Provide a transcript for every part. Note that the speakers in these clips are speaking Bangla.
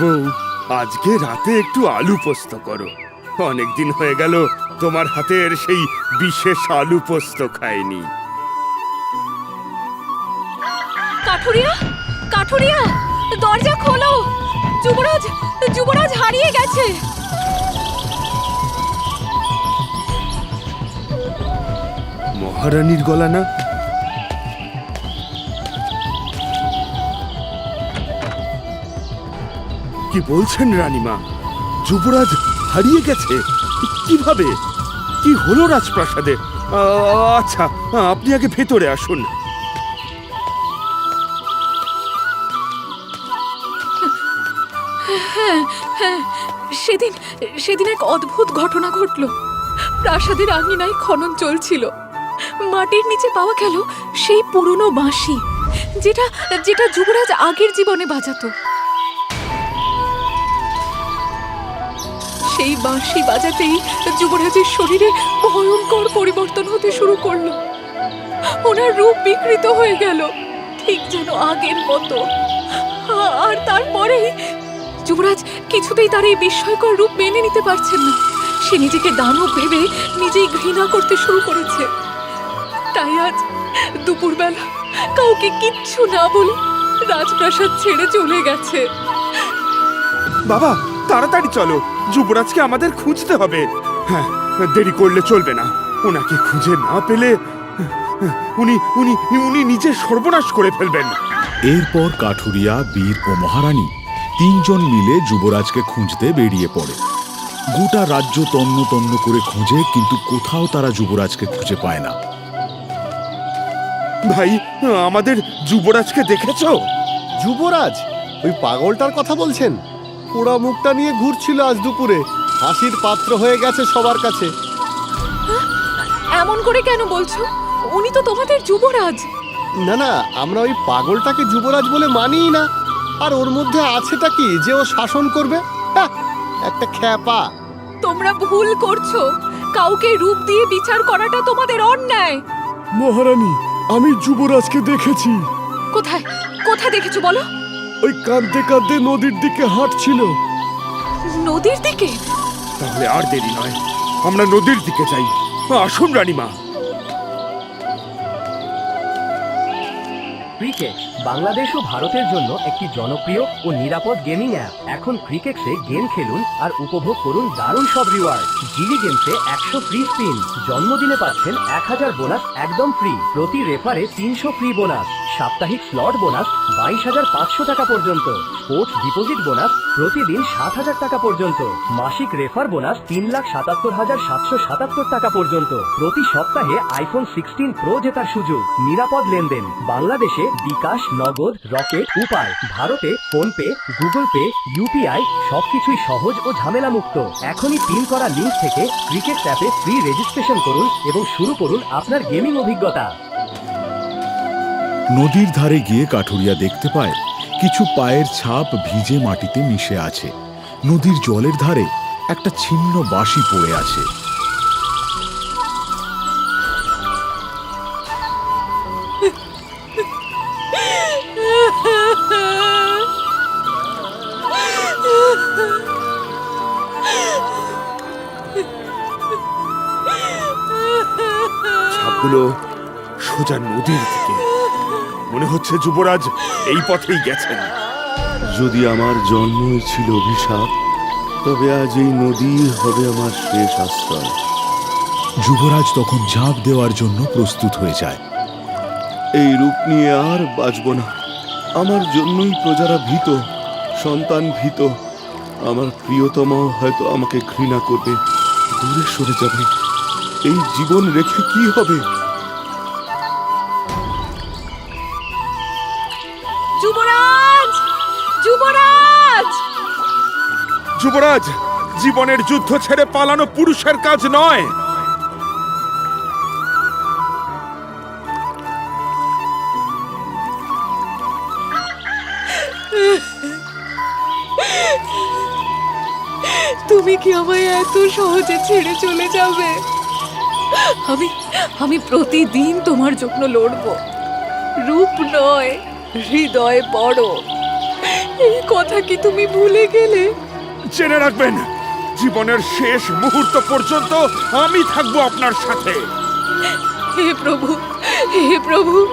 বউ আজকে রাতে একটু আলু পোস্ত করো। অনেকদিন হয়ে গেল তোমার হাতের সেই বিশেষ আলু পোস্ত খায়নি কাঠুরিয়া কাঠুরিয়া দরজা খোলো। যুবরাজ যুবরাজ হারিয়ে গেছে। মহারানীর গলা না কি বলছেন রানীমা? যুবরাজ হারিয়ে গেছে। কীভাবে? কি হলো রাজপ্রাসাদে? আচ্ছা আপনি আগে ভেতরে আসুন। সেদিন সেদিন এক অদ্ভুত ঘটনা ঘটল। প্রাসাদের আঙিনায় খনন চলছিল। মাটির নিচে পাওয়া গেল সেই পুরনো বাঁশি, যেটা যেটা যুবরাজ আগের জীবনে বাজাতো। সেই বাঁশি বাজাতেই যুবরাজের শরীরে ভয়ঙ্কর পরিবর্তন হতে শুরু করল। ওনার রূপ বিকৃত হয়ে গেল, ঠিক যেন আগের মতো। আর তারপরেই যুবরাজ কিছুতেই তার এই বিস্ময়কর রূপ মেনে নিতে পারছেন না। সে নিজেকে দানব ভেবে নিজেই ঘৃণা করতে শুরু করেছে। তাই আজ দুপুরবেলা কাউকে কিচ্ছু না বলে রাজপ্রাসাদ ছেড়ে চলে গেছে। বাবা তাড়াতাড়ি চলো। যুবরাজকে আমাদের খুঁজতে হবে। হ্যাঁ দেরি করলে চলবে না। ওনাকে খুঁজে না পেলে উনি উনি উনি নিজে সর্বনাশ করে ফেলবেন। এরপর কাঠুরিয়া বীর ও মহারানী তিনজন মিলে যুবরাজকে খুঁজতে বেরিয়ে পড়ে। গোটা রাজ্য তন্ন তন্ন করে খুঁজে কিন্তু কোথাও তারা যুবরাজকে খুঁজে পায় না। ভাই আমাদের যুবরাজকে দেখেছ? যুবরাজ ওই পাগলটার কথা বলছেন? পোড়া মুখটা নিয়ে ঘুরছিল আজ দুপুরে। হাসির পাত্র হয়ে গেছে সবার কাছে। এমন করে কেন বলছো? উনি তো তোমাদের যুবরাজ। না না আমরা ওই পাগলটাকে যুবরাজ বলে মানিই না। আর ওর মধ্যে আছেটা কি যে ও শাসন করবে? হ্যাঁ, একটা খ্যাপা। তোমরা ভুল করছ। কাউকে রূপ দিয়ে বিচার করাটা তোমাদের অন্যায়। মহারানী আমি যুবরাজকে দেখেছি। কোথায়? কোথায় দেখেছ বলো? ওই কাঁদতে কাঁদতে নদীর দিকে হাঁটছিল। নদীর দিকে? তাহলে আর দেরি নয় আমরা নদীর দিকে যাই। আসুন রানীমা। ক্রিকেট বাংলাদেশ ও ভারতের জন্য একটি জনপ্রিয় ও নিরাপদ গেমিং অ্যাপ এখন ক্রিকেটসে গেম খেলুন আর উপভোগ করুন দারুণ সব রিওয়ার্ড জিলি গেমসে একশো ফ্রি স্পিন জন্মদিনে পাচ্ছেন এক হাজার বোনাস একদম ফ্রি প্রতি রেফারে তিনশো ফ্রি বোনাস সাপ্তাহিক স্লট বোনাস বাইশ হাজার পাঁচশো টাকা পর্যন্ত। স্পোর্টস ডিপোজিট বোনাস প্রতিদিন সাত হাজার টাকা পর্যন্ত। মাসিক রেফার বোনাস তিন লাখ সাতাত্তর হাজার সাতশো সাতাত্তর টাকা পর্যন্ত। প্রতি সপ্তাহে আইফোন সিক্সটিন প্রো জেতার সুযোগ। নিরাপদ লেনদেন। বাংলাদেশে বিকাশ, নগদ, রকেট, উপায়, ভারতে ফোনপে, গুগল পে ইউপিআই সবকিছুই সহজ ও ঝামেলা মুক্ত এখনই পিন করা লিঙ্ক থেকে ক্রিকেট অ্যাপে ফ্রি রেজিস্ট্রেশন করুন এবং শুরু করুন আপনার গেমিং অভিজ্ঞতা। নদীর ধারে গিয়ে কাঠুরিয়া দেখতে পায়, কিছু পায়ের ছাপ ভিজে মাটিতে মিশে আছে। নদীর জলের ধারে একটা ছিন্ন বাঁশি পড়ে আছে। ছাপগুলো সোজা নদীর দিকে। মনে হচ্ছে যুবরাজ এই পথেই গেছেন। যদি আমার জন্মই ছিল অভিশাপ তবে আজ এই নদী হবে আমার শেষ আশ্রয়। যুবরাজ তখন ঝাঁপ দেওয়ার জন্য প্রস্তুত হয়ে যায়। এই রূপ নিয়ে আর বাঁচব না। আমার জন্যই প্রজারা ভীত সন্তান ভীত। আমার প্রিয়তমাও হয়তো আমাকে ঘৃণা করবে দূরে সরে যাবে। এই জীবন রেখে কি হবে? যুবরাজ! যুবরাজ! যুবরাজ জীবনের যুদ্ধ ছেড়ে পালানো পুরুষের কাজ নয়। তুমি কি আমায় এত সহজে ছেড়ে চলে যাবে? আমি আমি প্রতিদিন তোমার জন্য লড়ব। রূপ নয়। হৃদয় বড় এই কথা কি তুমি ভুলে গেলে? জেনে রাখবেন জীবনের শেষ মুহূর্ত পর্যন্ত আমি থাকব আপনার সাথে। হে প্রভু হে প্রভু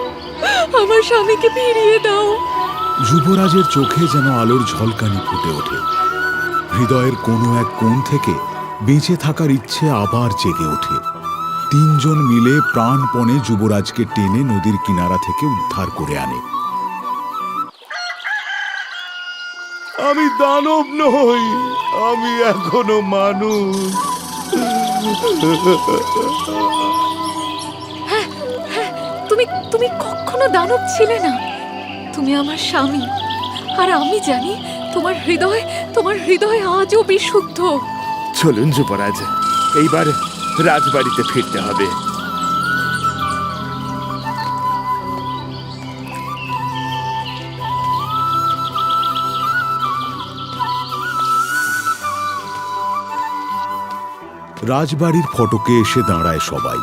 আমার স্বামীকে ফিরিয়ে দাও। যুবরাজের চোখে যেন আলোর ঝলকানি ফুটে ওঠে। হৃদয়ের কোনো এক কোণ থেকে বেঁচে থাকার ইচ্ছে আবার জেগে ওঠে। তিনজন মিলে প্রাণপণে যুবরাজকে টেনে নদীর কিনারা থেকে উদ্ধার করে আনে। আমি দানব নই আমি এখনও মানুষ। তুমি তুমি কখনো দানব ছিলে না। তুমি আমার স্বামী আর আমি জানি তোমার হৃদয় তোমার হৃদয় আজও বিশুদ্ধ। চলুন যুবরাজ এইবার রাজবাড়িতে ফিরতে হবে। রাজবাড়ির ফটকে এসে দাঁড়ায় সবাই।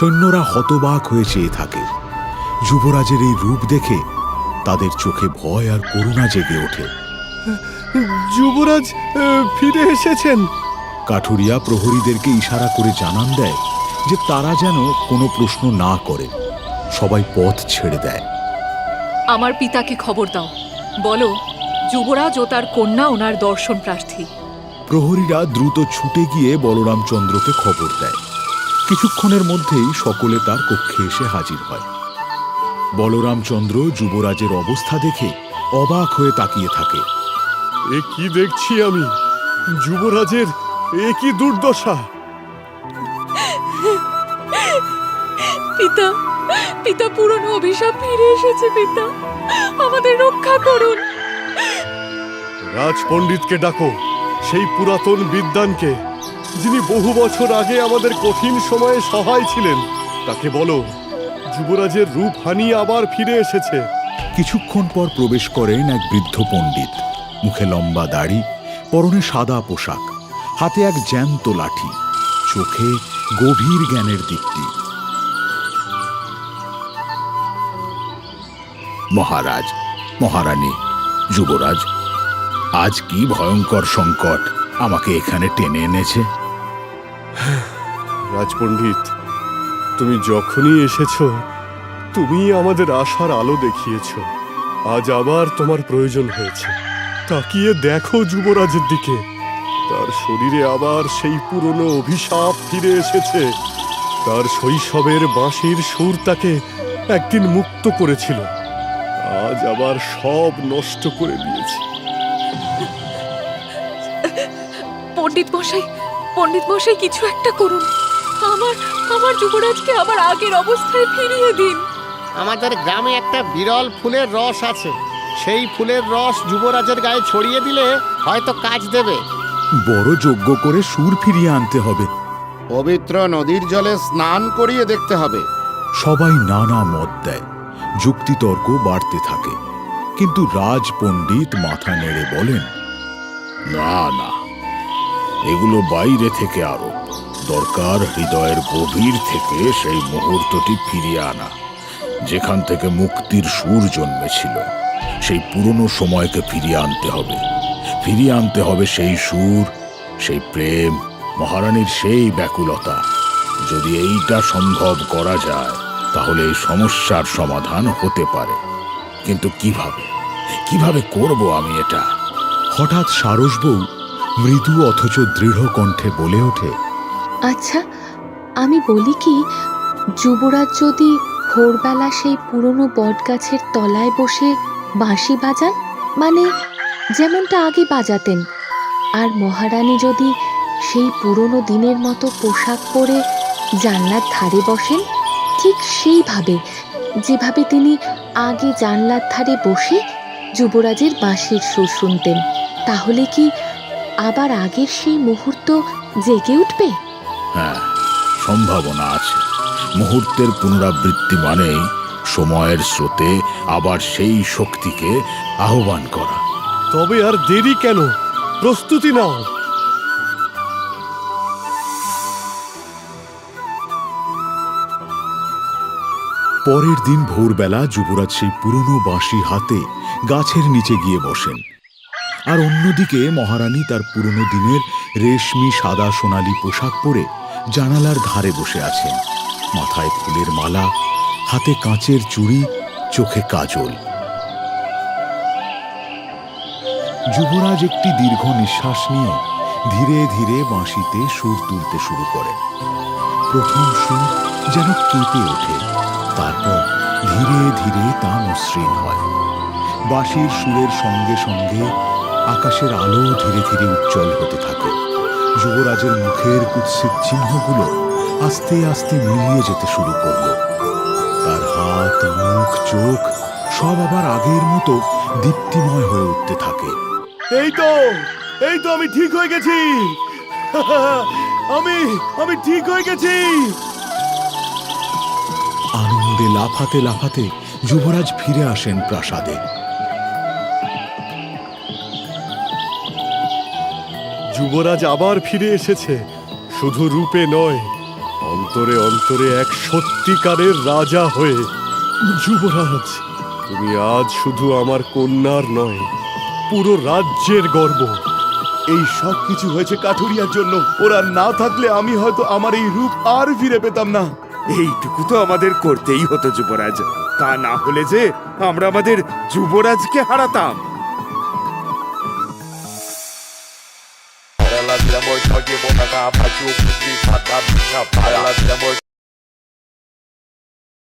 সৈন্যরা হতবাক হয়ে চেয়ে থাকে। যুবরাজের এই রূপ দেখে তাদের চোখে ভয় আর করুণা জেগে ওঠে। যুবরাজ ফিরে এসেছেন। কাঠুরিয়া প্রহরীদেরকে ইশারা করে জানান দেয় যে তারা যেন কোনো প্রশ্ন না করে। সবাই পথ ছেড়ে দেয়। আমার পিতাকে খবর দাও। বলো যুবরাজ ও তার কন্যা ওনার দর্শন প্রার্থী প্রহরীরা দ্রুত ছুটে গিয়ে বলরামচন্দ্রকে খবর দেয়। কিছুক্ষণের মধ্যেই সকলে তার কক্ষে এসে হাজির হয়। বলরামচন্দ্র যুবরাজের অবস্থা দেখে অবাক হয়ে তাকিয়ে থাকে। এ কি দেখছি আমি? যুবরাজের এ কি দুর্দশা? পিতা পিতা পুরনো অভিশাপ ফিরে এসেছে পিতা। আমাদের রক্ষা করুন। রাজপণ্ডিতকে ডাকো। সেই পুরাতন বিদ্বানকে, যিনি বহু বছর আগে আমাদের কঠিন সময়ে সহায় ছিলেন, তাকে বলো, যুবরাজের রূপ হানিয়ে আবার ফিরে এসেছে। কিছুক্ষণ পর প্রবেশ করেন এক বৃদ্ধ পণ্ডিত, মুখে লম্বা দাড়ি, পরনে সাদা পোশাক, হাতে এক জ্যান্ত লাঠি, চোখে গভীর জ্ঞানের দীপ্তি। মহারাজ, মহারানী, যুবরাজ আজ কি ভয়ঙ্কর সংকট আমাকে এখানে টেনে এনেছে? রাজপণ্ডিত, তুমি যখনই এসেছ তুমি আমাদের আশার আলো দেখিয়েছ। আজ আবার তোমার প্রয়োজন হয়েছে। তাকিয়ে দেখো যুবরাজের দিকে। তার শরীরে আবার সেই পুরনো অভিশাপ ফিরে এসেছে। তার শৈশবের বাঁশির সুর তাকে একদিন মুক্ত করেছিল। আজ আবার সব নষ্ট করে দিয়েছে। পণ্ডিত মশাই পণ্ডিত মশাই কিছু একটা করুন। আমার আমার যুবরাজকে আবার আগের অবস্থায় ফিরিয়ে দিন। আমাদের গ্রামে একটা বিরল ফুলের রস আছে। সেই ফুলের রস যুবরাজের গায়ে ছড়িয়ে দিলে হয়তো কাজ দেবে। বড় যজ্ঞ করে সুর ফিরিয়ে আনতে হবে। পবিত্র নদীর জলে স্নান করিয়ে দেখতে হবে। সবাই নানা মত দেয়। যুক্তিতর্ক বাড়তে থাকে। কিন্তু রাজ পণ্ডিত মাথা নেড়ে বলেন না না এগুলো বাইরে থেকে আরও দরকার হৃদয়ের গভীর থেকে সেই মুহূর্তটি ফিরিয়ে আনা, যেখান থেকে মুক্তির সুর জন্মেছিল। সেই পুরনো সময়কে ফিরিয়ে আনতে হবে। ফিরিয়ে আনতে হবে সেই সুর, সেই প্রেম, মহারানীর সেই ব্যাকুলতা। যদি এইটা সম্ভব করা যায়, তাহলে এই সমস্যার সমাধান হতে পারে। কিন্তু কীভাবে? কীভাবে করব আমি এটা? হঠাৎ সারস বউ মৃদু অথচ দৃঢ় কণ্ঠে বলে ওঠে আচ্ছা আমি বলি কি, যুবরাজ যদি ভোরবেলা সেই পুরনো বটগাছের তলায় বসে বাঁশি বাজান মানে যেমনটা আগে বাজাতেন, আর মহারানী যদি সেই পুরনো দিনের মতো পোশাক পরে জানলার ধারে বসেন, ঠিক সেইভাবে, যেভাবে তিনি আগে জানলার ধারে বসে যুবরাজের বাঁশির সুর শুনতেন, তাহলে কি আবার আগের সেই মুহূর্ত জেগে উঠবে? হ্যাঁ সম্ভাবনা আছে। মুহূর্তের পুনরাবৃত্তি মানেই সময়ের স্রোতে আবার সেই শক্তিকে আহ্বান করা। তবে আর দেরি কেন? প্রস্তুতি নাও। পরের দিন ভোরবেলা যুবরাজ সেই পুরনো বাঁশি হাতে গাছের নিচে গিয়ে বসেন। আর অন্যদিকে মহারানী তার পুরনো দিনের রেশমি সাদা সোনালি পোশাক পরে জানালার ধারে বসে আছেন। মাথায় ফুলের মালা, হাতে কাঁচের চুড়ি, চোখে কাজল। যুবরাজ একটি দীর্ঘ নিঃশ্বাস নিয়ে ধীরে ধীরে বাঁশিতে সুর তুলতে শুরু করে। প্রথম সুর যেন কেঁপে ওঠে, তারপর ধীরে ধীরে তা মসৃণ হয়। বাঁশির সুরের সঙ্গে সঙ্গে আকাশের আলো ধীরে ধীরে উজ্জ্বল হতে থাকে। যুবরাজের মুখের কুৎসিত চিহ্নগুলো আস্তে আস্তে মিলিয়ে যেতে শুরু করল। তার হাত মুখ চোখ সব আবার আগের মতো দীপ্তিময় হয়ে উঠতে থাকে। এই তো এই তো আমি ঠিক হয়ে গেছি। আমি আমি ঠিক হয়ে গেছি। আনন্দে লাফাতে লাফাতে যুবরাজ ফিরে আসেন প্রাসাদে। যুবরাজ আবার ফিরে এসেছে। শুধু রূপে নয়, অন্তরে অন্তরে এক সত্যিকারের রাজা হয়ে। যুবরাজ, তুমি আজ শুধু আমার কন্যার নয়, পুরো রাজ্যের গর্ব। এই সব কিছু হয়েছে কাঠুরিয়ার জন্য। ওরা না থাকলে আমি হয়তো আমার এই রূপ আর ফিরে পেতাম না। এইটুকু তো আমাদের করতেই হতো যুবরাজ। তা না হলে যে আমরা আমাদের যুবরাজকে হারাতাম। tava junto de cada minha pala de amor